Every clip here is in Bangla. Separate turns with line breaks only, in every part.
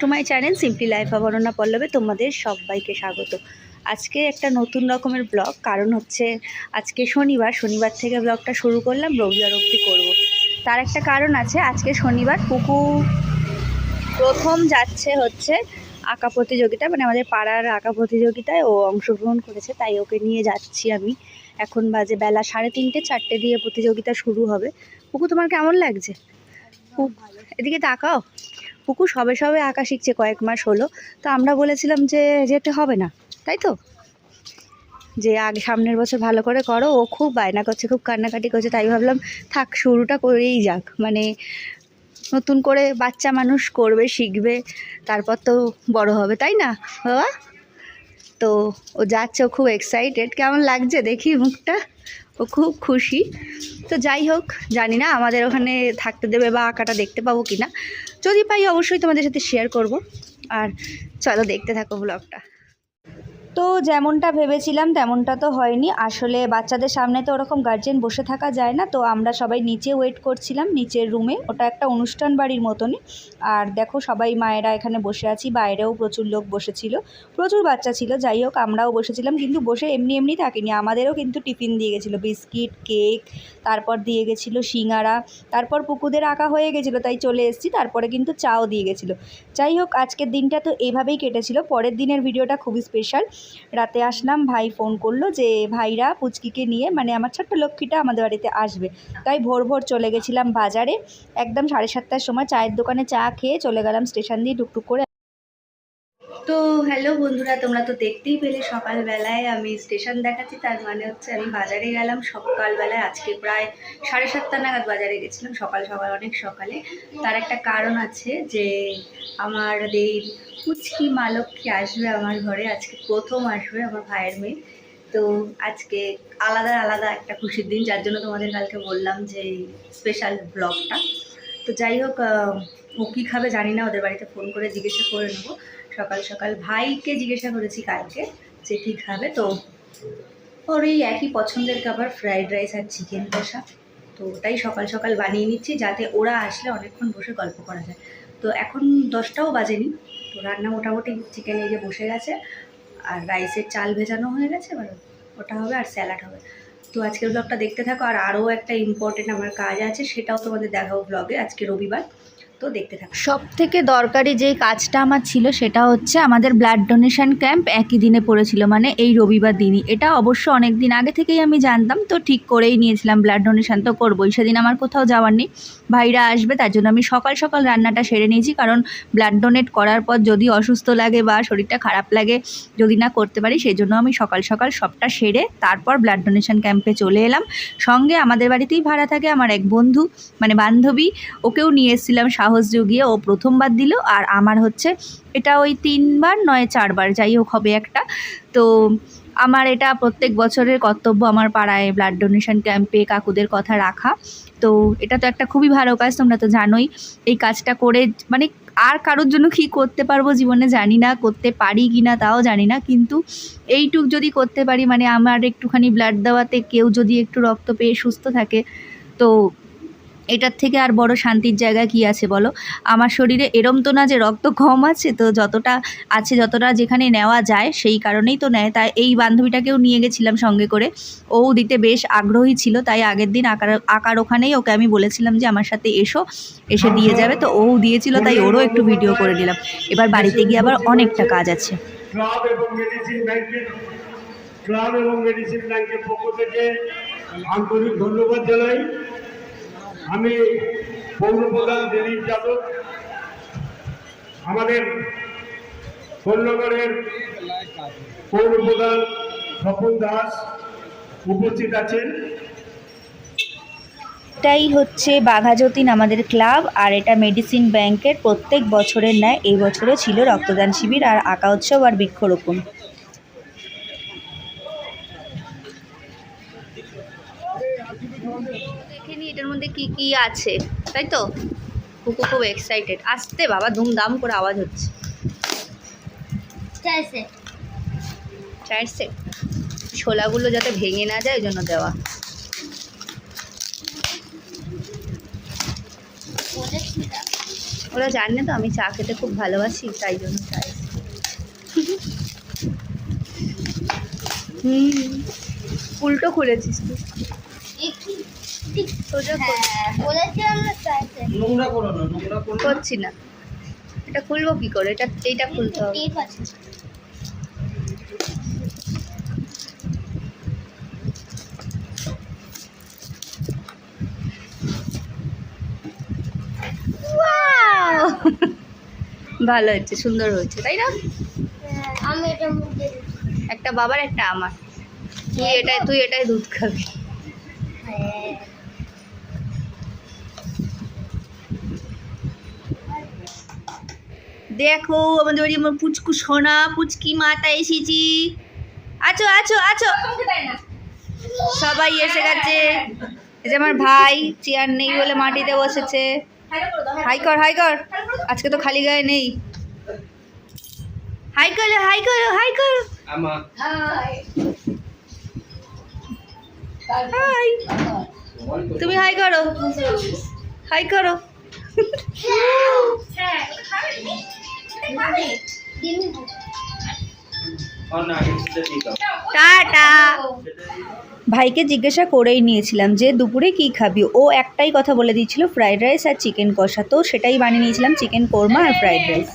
To my channel simply life অবরণা পল্লবে তোমাদের সবাইকে স্বাগত। আজকে একটা নতুন রকমের ব্লগ কারণ হচ্ছে আজকে শনিবার শনিবার থেকে ব্লগটা শুরু করলাম রবিবার অবধি করব। তার একটা কারণ আছে আজকে শনিবার পুকু প্রথম যাচ্ছে হচ্ছে আঁকা প্রতিযোগিতা মানে আমাদের পাড়ার আঁকা প্রতিযোগিতায় ও অংশগ্রহণ করেছে তাই ওকে নিয়ে যাচ্ছি আমি। এখন বাজে বেলা সাড়ে তিনটে চারটে দিয়ে প্রতিযোগিতা শুরু হবে। পুকু তোমার কেমন লাগছে? পুক- এদিকে তাকাও। পুকু সবে সবে আঁকা শিখছে কয়েক মাস হলো। তো আমরা বলেছিলাম যে যেতে হবে না, তাই তো? যে আগে সামনের বছর ভালো করে করো, ও খুব বায়না করছে, খুব কান্নাকাটি করছে, তাই ভাবলাম থাক, শুরুটা করেই যাক। মানে নতুন করে বাচ্চা মানুষ করবে, শিখবে, তারপর তো বড় হবে, তাই না, বাবা? তো ও যাচ্ছে, ও খুব এক্সাইটেড কেমন লাগছে দেখি মুখটা? ও খুব খুশি। তো যাই হোক, জানি না আমাদের ওখানে থাকতে দেবে বা আঁকাটা দেখতে পাবো কি না যদি পাই অবশ্যই তোমাদের সাথে শেয়ার করব। আর চলো দেখতে থাকো ব্লগটা তো যেমনটা ভেবেছিলাম, তেমনটা তো হয়নি। আসলে বাচ্চাদের সামনে তো ওরকম গার্জেন বসে থাকা যায় না, তো আমরা সবাই নিচে ওয়েট করছিলাম, নিচের রুমে ওটা একটা অনুষ্ঠান বাড়ির মতনই। আর দেখো সবাই মায়েরা এখানে বসে আছি, বাইরেও প্রচুর লোক বসেছিল। প্রচুর বাচ্চা ছিল, যাই হোক আমরাও বসেছিলাম, কিন্তু বসে এমনি এমনি থাকিনি। আমাদেরও কিন্তু টিফিন দিয়ে গেছিল, বিস্কিট, কেক, তারপর দিয়ে গেছিল সিঙ্গারা, তারপর পুকুদের আঁকা হয়ে গেছিল, তাই চলে এসেছি। তারপরে কিন্তু চাও দিয়ে গেছিল। যাই হোক, আজকের দিনটা তো এইভাবেই কেটেছিল। পরের দিনের ভিডিওটা খুবই স্পেশাল রাতে আসলাম, ভাই ফোন করল যে, ভাইরা পুচকিকে নিয়ে মানে আমার ছোট্ট লক্ষ্মীটা আমাদের বাড়িতে আসবে। তাই ভোর ভোর চলে গেছিলাম বাজারে। একদম সাড়ে সাতটার সময় চায়ের দোকানে চা খেয়ে চলে গেলাম স্টেশন দিয়ে টুকটুক করে তো হ্যালো বন্ধুরা, তোমরা তো দেখতেই পেলে সকালবেলায় আমি স্টেশন দেখাচ্ছি, তার মানে হচ্ছে আমি বাজারে গেলাম সকালবেলায়, আজকে প্রায় সাড়ে সাতটা নাগাদ বাজারে গেছিলাম, সকাল সকাল, অনেক সকালে। তার একটা কারণ আছে যে আমার এই পুচকি মা আসবে আমার ঘরে, আজকে প্রথম আসবে আমার ভাইয়ের মেয়ে। তো আজকে আলাদা আলাদা একটা খুশির দিন, যার জন্য তোমাদের কালকে বললাম যে স্পেশাল ব্লগটা তো যাই হোক ও কী খাবে জানি না, ওদের বাড়িতে ফোন করে জিজ্ঞাসা করে নেব। সকাল সকাল ভাইকে জিজ্ঞাসা করেছি কালকে যে কী খাবে তো ওর এই একই পছন্দের খাবার ফ্রাইড রাইস আর চিকেন কষা। তো ওটাই সকাল সকাল বানিয়ে নিচ্ছি যাতে ওরা আসলে অনেকক্ষণ বসে গল্প করা যায়। তো এখন দশটাও বাজেনি, তো রান্না মোটামুটি চিকেন এই যে বসে গেছে, আর রাইসের চাল ভেজানো হয়ে গেছে, এবার ওটা হবে আর স্যালাড হবে। তো আজকের ব্লগটা দেখতে থাকো, আর আরও একটা ইম্পর্টেন্ট আমার কাজ আছে, সেটাও তোমাদের দেখাবো ব্লগে আজকে রবিবার। তো দেখতে থাকো সব থেকে দরকারি যেই কাজটা আমার ছিল সেটা হচ্ছে আমাদের ব্লাড ডোনেশন ক্যাম্প একই দিনে পড়েছিল মানে এই রবিবার দিনই। এটা অবশ্য অনেক দিন আগে থেকেই আমি জানতাম, তো ঠিক করেই নিয়েছিলাম ব্লাড ডোনেশন তো করবোই। সেদিন আমার কোথাও যাওয়ার নেই, ভাইরা আসবে, তার জন্য আমি সকাল সকাল রান্নাটা সেরে নিয়েছি, কারণ ব্লাড ডোনেট করার পর যদি অসুস্থ লাগে বা শরীরটা খারাপ লাগে, যদি না করতে পারি সেই জন্য আমি সকাল সকাল সবটা সেরে তারপর ব্লাড ডোনেশন ক্যাম্পে চলে এলাম। সঙ্গে আমাদের বাড়িতেই ভাড়া থাকে আমার এক বন্ধু মানে বান্ধবী, ওকেও নিয়ে এসেছিলাম সাহস জুগিয়ে ও প্রথমবার দিল আর আমার হচ্ছে এটা ওই তিনবার নয় চারবার, যাই হোক হবে একটা। তো আমার এটা প্রত্যেক বছরের কর্তব্য আমার পাড়ায় ব্লাড ডোনেশন ক্যাম্পে কাকুদের কথা রাখা। তো এটা তো একটা খুবই ভালো কাজ, তোমরা তো জানোই এই কাজটা করে মানে আর কারোর জন্য কী করতে পারব জীবনে জানি না, করতে পারি কি না তাও জানি না, কিন্তু এইটুক যদি করতে পারি মানে আমার একটুখানি ব্লাড দেওয়াতে কেউ যদি একটু রক্ত পেয়ে সুস্থ থাকে, তো এটার থেকে আর বড় শান্তির জায়গা কি আছে বলো? আমার শরীরে এরম তো না যে রক্ত কম আছে, তো যতটা আছে, যতটা যেখানে নেওয়া যায় সেই কারণেই তো নেয়। তাই এই বান্ধবীটাকেও নিয়ে গেছিলাম সঙ্গে করে। ও দিতে বেশ আগ্রহী ছিল, তাই আগের দিন আঁকার আঁকার ওখানেই ওকে আমি বলেছিলাম যে আমার সাথে এসো, এসে দিয়ে যাবে। তো ও দিয়েছিল, তাই ওরও একটু ভিডিও করে দিলাম। এবার বাড়িতে গিয়ে আবার অনেকটা কাজ আছে।
ক্লাব এবং মেডিসিন ব্যাংকের পক্ষ থেকে আন্তরিক ধন্যবাদ জানাই। আমি পৌরপ্রধান দিলীপ যাদব। আমাদের কন্যাগড়ের পৌরপ্রধান স্বপন দাস উপস্থিত আছেন।
এটাই হচ্ছে বাঘাযতীন আমাদের ক্লাব, আর এটা মেডিসিন ব্যাংকের প্রত্যেক বছরের ন্যায় এই বছরও ছিল রক্তদান শিবির আর আঁকা উৎসব আর বৃক্ষরোপণ। এটার মধ্যে কি কি আছে? তাই তো কুকু খুব এক্সাইটেড আসতে বাবা ধুমধাম করে আওয়াজ হচ্ছে। চায়ের সেট ছোলাগুলো যাতে ভেঙে না যায় ওই জন্য দেওয়া। ওরা জানে তো আমি চা খেতে খুব ভালোবাসি তাই জন্য চাই। হুম। উল্টো খুলেছিস তুই। সোজা
নোংরা করো না নোংরা করো
করছি না। এটা খুলবো কি করে? এটা এইটা খুলতে হবে। ভালো হয়েছে সুন্দর হয়েছে তাই না?
আমি এটা
একটা বাবার একটা আমার। তুই এটাই তুই এটাই দুধ খাবি। দেখো আমাদের বাড়ি আমার পুচকু সোনা পুচকি মাতা এসেছি। আছো আছো আছো। সবাই এসে গেছে। এই যে আমার ভাই চেয়ার নেই বলে মাটিতে বসেছে। হাই কর হাই কর। আজকে তো খালি গায়ে নেই। হাই করো হাই করো হাই করো। হাই। তুমি হাই করো। হাই করো। টাটা ভাইকে জিজ্ঞাসা করেই নিয়েছিলাম যে দুপুরে কি খাবি ও একটাই কথা বলে দিয়েছিল ফ্রাইড রাইস আর চিকেন কষা তো সেটাই বানিয়ে নিয়েছিলাম চিকেন কোরমা আর ফ্রাইড রাইস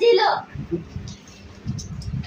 ছিল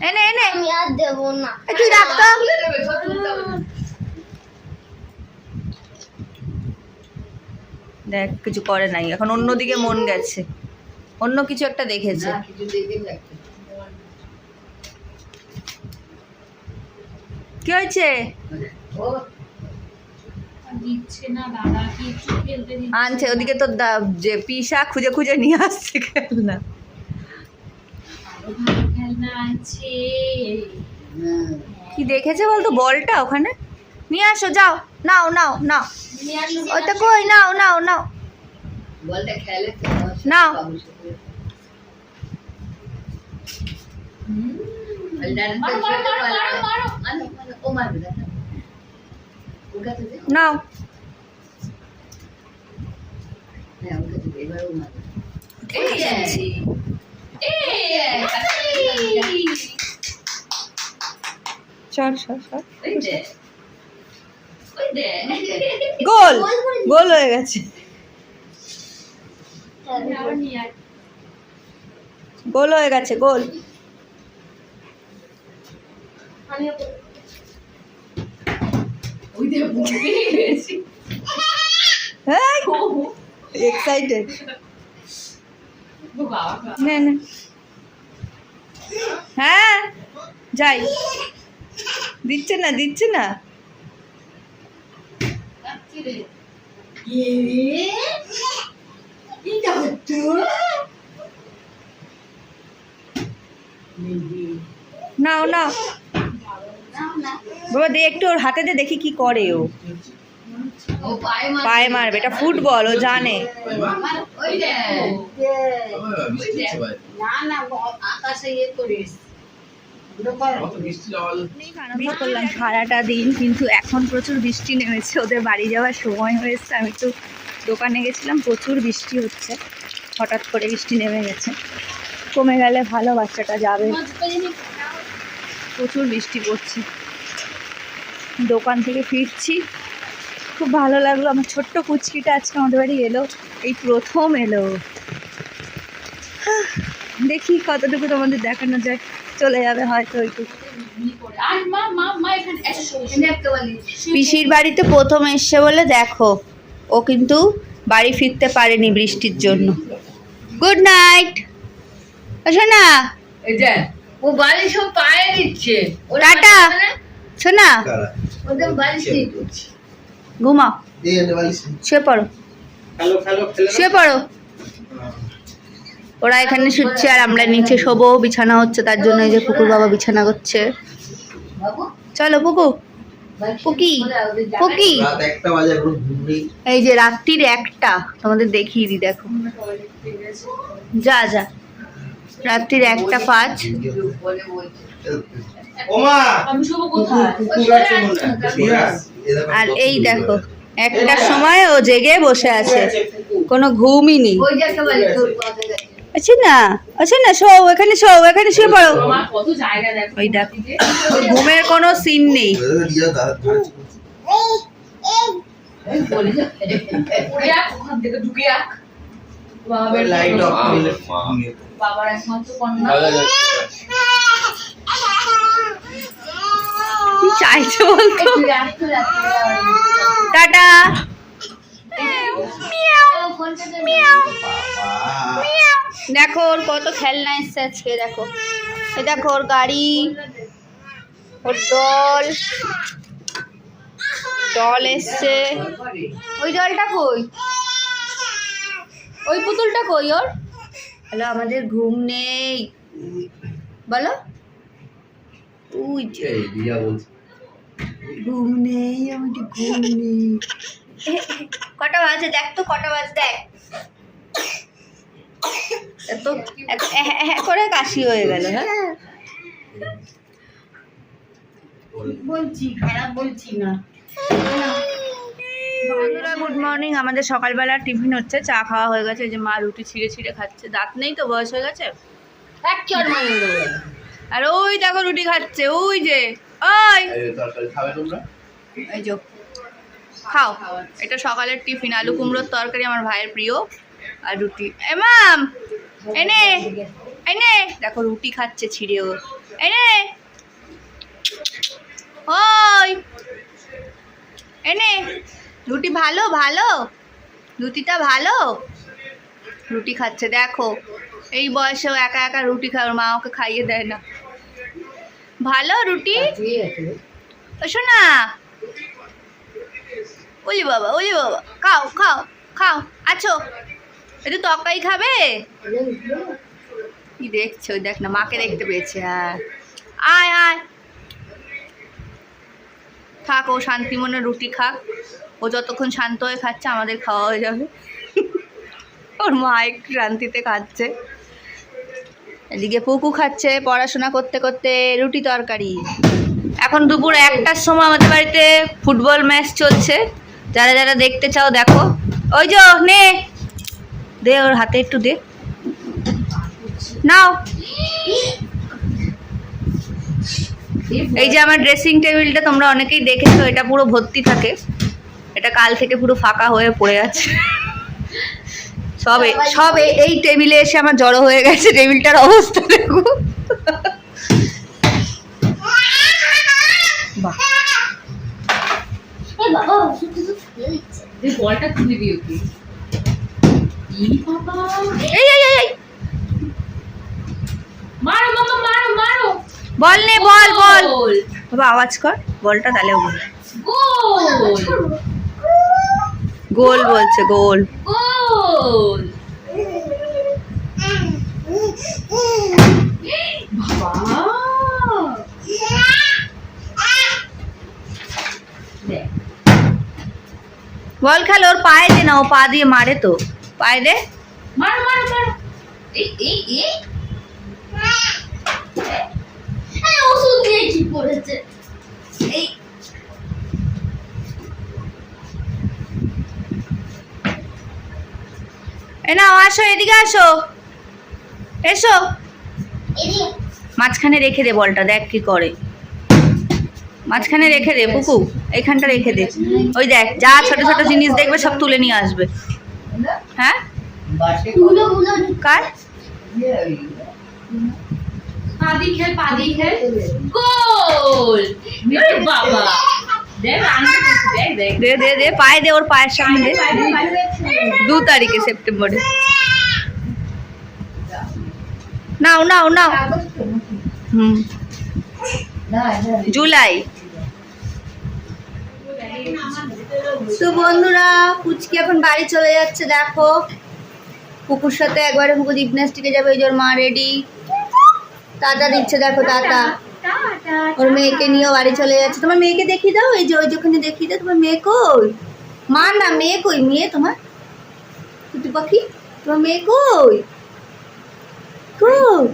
এনে এনে।
আমি আর দেবো না।
তুই রাখ তো। দেখ কিছু করে নাই। এখন অন্যদিকে মন গেছে। অন্য কিছু একটা দেখেছে। কি হয়েছে? আনছে ওদিকে তো দা- যে পিসা খুঁজে খুঁজে নিয়ে আসছে খেলনা। কি দেখেছে বলতো বলটা ওখানে? নিয়ে আসো যাও। নাও নাও নাও। ওইটা কই? নাও নাও নাও। নাও। নাও।
হ্যাঁ
সর সর। গোল! গোল হয়ে গেছে।
আয়।
গোল হয়ে গেছে গোল।
আমি
ওই দে, বুঝে গেছি।
হ্যাঁ এক্সাইটেড। নে নে হ্যাঁ যাই দিচ্ছে না দিচ্ছে না। নাও নাও বাবা দে একটু ওর হাতে দে দেখি কি করে ও
পায়ে মারবে।
এটা ফুটবল ও জানে।
হ্যাঁ,
না না আকাশে ইয়ে করিস
করলাম সারাটা দিন কিন্তু এখন প্রচুর বৃষ্টি নেমেছে ওদের বাড়ি যাওয়ার সময় হয়েছে। আমি একটু দোকানে গেছিলাম প্রচুর বৃষ্টি হচ্ছে। হঠাৎ করে বৃষ্টি নেমে গেছে। কমে গেলে ভালো বাচ্চাটা যাবে। প্রচুর বৃষ্টি পড়ছে। দোকান থেকে ফিরছি। খুব ভালো লাগল। আমার ছোট্ট কুচকিটা আজকে আমাদের বাড়ি এলো। এই প্রথম এলো। দেখি কতটুকু তোমাদের দেখানো যায়। চলে যাবে হয়তো একটু।
আর মা মা মা এখানে এসো
এনে একটা বালি
পিসির বাড়িতে প্রথম এসছে বলে দেখো। ও কিন্তু বাড়ি ফিরতে পারেনি বৃষ্টির জন্য। গুড নাইট আসো না
ও বালিশ ও পায়ে দিচ্ছে।
টাটা।
মানে?
শোনা
ওদের বালিশ দিয়ে দিচ্ছে
ঘুমাও। শুয়ে পড়ো। শুয়ে পড়ো। ওরা এখানে শুচ্ছে আর আমরা নিচে শোবো বিছানা হচ্ছে তার জন্য এই যে পুকুর বাবা বিছানা করছে। চলো পুকু। পুকি পুকি।
রাত একটা বাজে এখন ঘুম নেই।
এই যে রাত্রির একটা তোমাদের দেখিয়ে দিই দেখো। যা যা। রাত্রির একটা পাঁচ।
ওমা!
আর এই দেখো একটার সময় ও জেগে বসে আছে। কোনো ঘুমই নেই।
ওই যাকে বলে তোর কথা গেছে
আছে না আছে না শো এখানে শো এখানে শুয়ে পড়ো।
আমার কত জায়গা দেখো।
ওই দেখো ঘুমের কোনো সিন নেই।
দেখো, রিয়া দাঁড়া- দাঁড়াচ্ছে।
বলে যাচ্ছে
পড়ে যাক ওখান থেকে ঢুকে যাক বাবা
ওই
বের
লাইট
করল।
অফ করলে ঘুমিয়ে
বাবার একমাত্র কন্যা
কি চাইছো বলতো টাটা। দেখো ওর কত খেলনা এসছে আজকে, দেখো। এই দেখো ওর গাড়ি, ওর ডল ডল এসছে। ওই ডলটা কই? ওই পুতুলটা কই ওর? হ্যালো আমাদের ঘুম নেই। বলো।
রিয়া বলছে।
ঘুম নেই আমাদের ঘুম নেই কটা বাজে? দেখ তো কটা বাজে? দেখ। এত করে কাশি হয়ে গেল হ্যাঁ?
বলছি খারাপ বলছি না।
বন্ধুরা গুড মর্নিং আমাদের সকালবেলা টিফিন হচ্ছে চা খাওয়া হয়ে গেছে। যে মা রুটি ছিঁড়ে ছিঁড়ে খাচ্ছে। দাঁত নেই তো বয়স হয়ে গেছে? আর ওই দেখো রুটি খাচ্ছে ওই যে। ওই।
তরকারি খাবে তোমরা?
এই যে খাও। এটা সকালের টিফিন আলু কুমড়োর তরকারি আমার ভাইয়ের প্রিয় আর রুটি। এ মাম এনে এনে দেখো রুটি খাচ্ছে ছিঁড়ে ও। এনে ওই। এনে রুটি ভালো ভালো? রুটিটা ভালো? রুটি খাচ্ছে দেখো। এই বয়সেও একা একা রুটি খায় ওর মা ওকে খাইয়ে দেয় না। ভালো, রুটি? ওশো না ওলি বাবা ওলি বাবা। খাও খাও খাও, আছো। একটু তরকারি খাবে? কি দেখছ? দেখ না, মাকে দেখতে পেয়েছে হ্যাঁ। আয় আয়। থাক, ও শান্তি মনে রুটি খাক। ও যতক্ষণ শান্ত হয়ে খাচ্ছে, আমাদের খাওয়া হয়ে যাবে। ওর মা একটু শান্তিতে খাচ্ছে। এদিকে পুকু খাচ্ছে পড়াশোনা করতে করতে রুটি তরকারি। এখন দুপুর একটার সময় আমাদের বাড়িতে ফুটবল ম্যাচ চলছে। যারা যারা দেখতে চাও দেখো। ওই যে নে। দে ওর হাতে একটু দে। নাও। এই যে আমার ড্রেসিং টেবিলটা তোমরা অনেকেই দেখেছ, এটা পুরো ভর্তি থাকে। এটা কাল থেকে পুরো ফাঁকা হয়ে পড়ে আছে। সবে সবে এই টেবিলে এসে আমার জড়ো হয়ে গেছে টেবিলটার অবস্থা দেখো। বল নে বল বল। বাবা আওয়াজ কর বলটা তাহলে বল
গোল।
গোল বলছে গোল।
গোল।
বল খেল ওর পায়ে দে না ও পা দিয়ে মারে তো। পায়ে দে।
মারো মারো মারো। এই এই এই
ওষুধ দিয়ে কি
এই এ আসো, এদিকে আসো। এসো। মাঝখানে রেখে দে বলটা, দেখ কি করে। মাঝখানে রেখে দে, পুকু, এখানটা রেখে দে। ওই দেখ, যা ছোট ছোট জিনিস দেখবে, সব তুলে নিয়ে আসবে। হ্যাঁ? কার?
পাদি খেল পাদি খেল। গোল! বাবা!
দে দে দে পায়ে দে ওর পায়ের সামনে দে। দু তারিখে সেপ্টেম্বরে। নাও নাও নাও। হুম। জুলাই। তো বন্ধুরা পুচকি এখন বাড়ি চলে যাচ্ছে দেখো। কুকুর সাথে একবারে কুকুর জিমন্যাস্টিকে যাবে ওই ওর মা রেডি। টাটা দিচ্ছে দেখো টাটা ওর মেয়েকে নিয়েও বাড়ি চলে যাচ্ছে। তোমার মেয়েকে দেখিয়ে দাও এই যে ওই যেখানে দেখিয়ে দাও তোমার মেয়ে কই? মা না মেয়ে কই? মেয়ে তোমার? কুটু পাখি? তোমার মেয়ে কই? কই?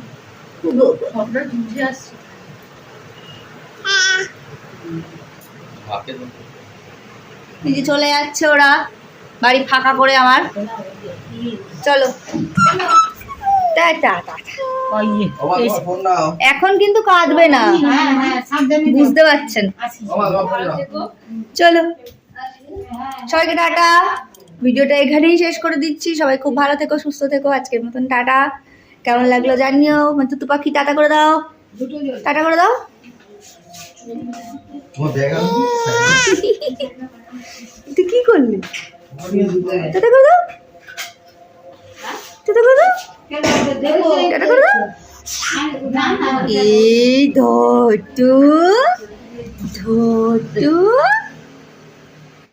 চলে যাচ্ছে ওরা। বাড়ি ফাঁকা করে আমার। চলো। এখন কিন্তু কাঁদবে না।
হ্যাঁ, হ্যাঁ, দিও।
বুঝতে পারছেন। চলো। সবাইকে টাটা। ভিডিওটা এখানেই শেষ করে দিচ্ছি। সবাই খুব ভালো থেকো সুস্থ থেকো। আজকের মতন টাটা। কেমন লাগল জানিও। মন্তু পাখি টাটা করে দাও। টাটা করে দাও। তুই কি করলি?
হ্যাঁ।
টাটা করে দাও। টাটা করে দাও। এই ধটু ধটু